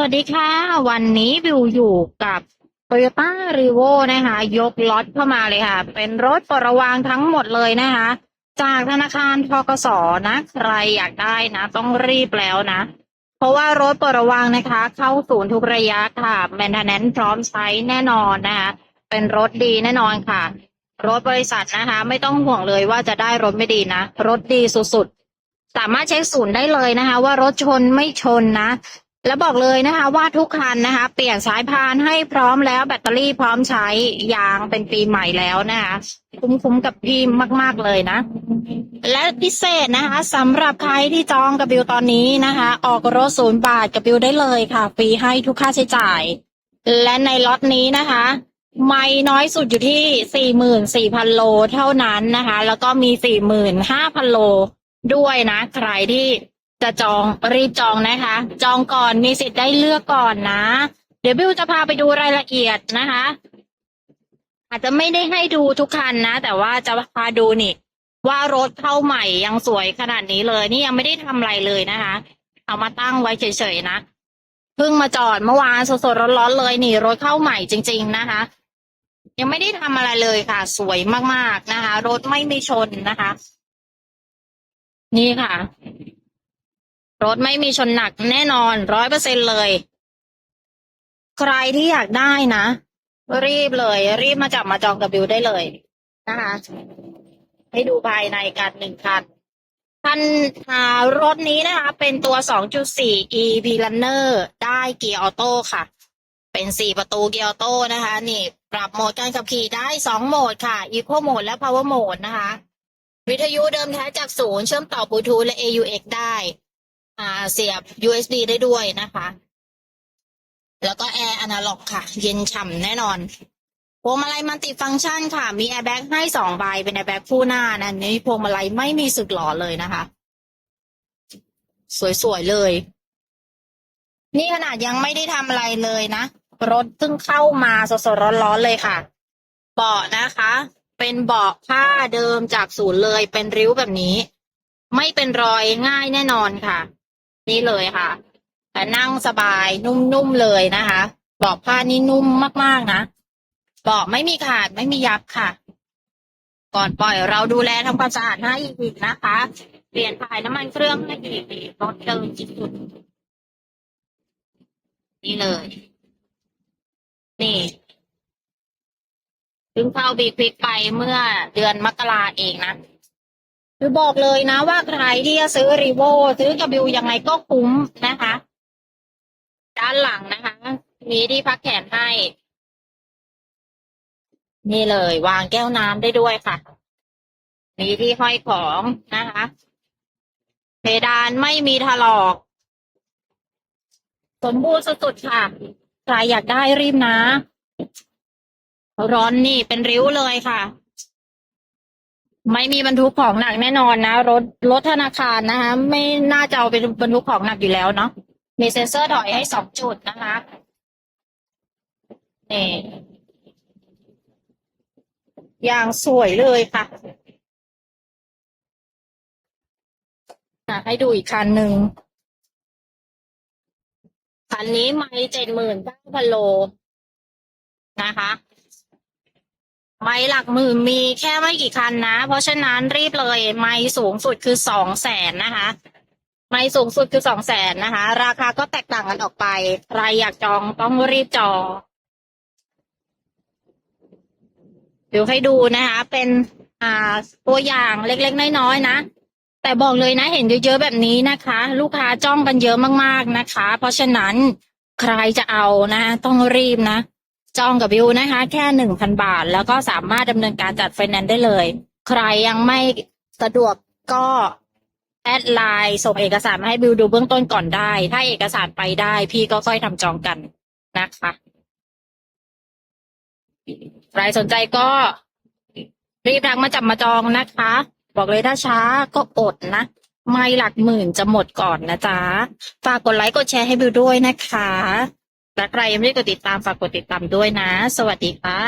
วัสดีค่ะ วันนี้บิวอยู่กับ Toyota r e v o นะคะ ยกล็อตเข้ามาเลยค่ะ เป็นรถปลระวางทั้งหมดเลยนะคะ จากธนาคารทกสนะ ใครอยากได้นะ ต้องรีบแล้วนะ เพราะว่ารถปลระวางนะคะ เข้าศูนย์ทุกระยะค่ะ maintenance พร้อมใช้แน่นอนนะคะ เป็นรถดีแน่นอนค่ะ รถบริษัทนะคะ ไม่ต้องห่วงเลยว่าจะได้รถไม่ดีนะ รถดีสุดๆสามารถเช็คศูนย์ได้เลยนะคะ ว่ารถชนไม่ชนนะ แล้วบอกเลยนะคะว่าทุกคันนะคะ เปลี่ยนสายพานให้พร้อมแล้วแบตเตอรี่พร้อมใช้ยางเป็นปีใหม่แล้วนะคะคุ้มๆกับพี่มาก ๆ เลยนะ และพิเศษนะคะสำหรับใครที่จองกับบิวตอนนี้นะคะ ออกรถศูนย์บาทกับบิวได้เลยค่ะฟรีให้ทุกค่าใช้จ่าย และในล็อตนี้นะคะ ไม่น้อยสุดอยู่ที่ 44,000 โลเท่านั้นนะคะ แล้วก็มี 45,000 โลด้วยนะ ใครที่ จะจองรีบจองนะคะ จองก่อนมีสิทธิ์ได้เลือกก่อนนะ เดี๋ยวบิวจะพาไปดูรายละเอียดนะคะ อาจจะไม่ได้ให้ดูทุกคันนะ แต่ว่าจะพาดูนี่ ว่ารถเข้าใหม่ยังสวยขนาดนี้เลย นี่ยังไม่ได้ทำอะไรเลยนะคะ เอามาตั้งไว้เฉยๆนะเพิ่งมาจอดเมื่อวานสดๆร้อนๆเลยนี่ รถเข้าใหม่จริง ๆนะคะ ยังไม่ได้ทำอะไรเลยค่ะ สวยมากๆนะคะ รถไม่มีชนนะคะ นี่ค่ะ รถไม่มีชนหนักแน่นอนร้อยเปอร์เซ็นเลย ใครที่อยากได้นะ รีบเลย รีบมาจับมาจองกับบิวได้เลยนะคะ ให้ดูภายในกันหนึ่งคันคันอ่ารถนี้นะคะ เป็นตัว 2.4 EV Runner ได้เกียร์ออโต้ค่ะ เป็น 4 ประตูเกียร์ออโต้นะคะ นี่ปรับโหมดการขับขี่ได้ 2 โหมดค่ะ Eco Mode และ Power Mode นะคะ วิทยุเดิมแท้จากศูนย์เชื่อมต่อบลูทูธและ AUX ได้ อ่าเสียบ USB ได้ด้วยนะคะ แล้วก็แอร์อนาล็อกค่ะ เย็นฉ่ำแน่นอนพวงมาลัยมัลติฟังก์ชันค่ะ มีแอร์แบ็กให้สองใบ เป็นแอร์แบ็กคู่หน้านะนี่พวงมาลัยไม่มีสึกหลอเลยนะคะ สวยๆเลย นี่ขนาดยังไม่ได้ทำอะไรเลยนะ รถเพิ่งเข้ามาสดๆร้อนๆเลยค่ะ เบาะนะคะ เป็นเบาะผ้าเดิมจากศูนย์เลย เป็นริ้วแบบนี้ ไม่เป็นรอยง่ายแน่นอนค่ะ นี่เลยค่ะแต่นั่งสบายนุ่มๆเลยนะคะเบาะผ้านี่นุ่มมากๆนะเบาะไม่มีขาดไม่มียับค่ะ ก่อนปล่อยเราดูแลทำความสะอาดให้อีกนะคะ เปลี่ยนถ่ายน้ำมันเครื่องให้อีกรถเดิมจิสุดนี่เลย นี่เพิ่งเข้าบีควิกไปเมื่อเดือนมกราเองนะ คือบอกเลยนะว่าใครที่จะซื้อรีโวซื้อกับบิวยังไงก็คุ้มนะคะ ด้านหลังนะคะ มีที่พักแขนให้ นี่เลยวางแก้วน้ำได้ด้วยค่ะ มีที่ห้อยของนะคะ เพดานไม่มีถลอก สมบูรณ์สุดๆค่ะ ใครอยากได้รีบนะ ร้อนนี่เป็นริ้วเลยค่ะ ไม่มีบรรทุกของหนักแน่นอนนะรถรถธนาคารนะคะ ไม่น่าจะเอาเป็นบรรทุกของหนักอยู่แล้วเนาะมีเซ็นเซอร์ถอยให้สองจุดนะคะนี่อย่างสวยเลยค่ะอะให้ดูอีกคันหนึ่งคันนี้ไม่เจ็ดหมื่นเก้าพันโลนะคะ ไม่หลักหมื่นมีแค่ไม่กี่คันนะ เพราะฉะนั้นรีบเลย ไม่สูงสุดคือสองแสนนะคะ ไม่สูงสุดคือสองแสนนะคะ ราคาก็แตกต่างกันออกไป ใครอยากจองต้องรีบจอง เดี๋ยวให้ดูนะคะ เป็นอ่าตัวอย่างเล็กๆน้อยๆนะ แต่บอกเลยนะเห็นเยอะๆแบบนี้นะคะ ลูกค้าจ้องกันเยอะมากๆนะคะ เพราะฉะนั้นใครจะเอานะ ต้องรีบนะ จองกับบิวนะคะ แค่หนึ่งพันบาท แล้วก็สามารถดำเนินการจัดไฟแนนซ์ได้เลย ใครยังไม่สะดวกก็แอดไลน์ส่งเอกสารมาให้บิวดูเบื้องต้นก่อนได้ ถ้าเอกสารไปได้ พี่ก็ค่อยทำจองกันนะคะใครสนใจก็รีบทักมาจับมาจองนะคะ บอกเลยถ้าช้าก็อดนะ ไม่หลักหมื่นจะหมดก่อนนะจ๊ะ ฝากกดไลค์กดแชร์ให้บิวด้วยนะคะ และใครยังไม่ได้กดติดตามฝากกดติดตามด้วยนะ สวัสดีค่ะ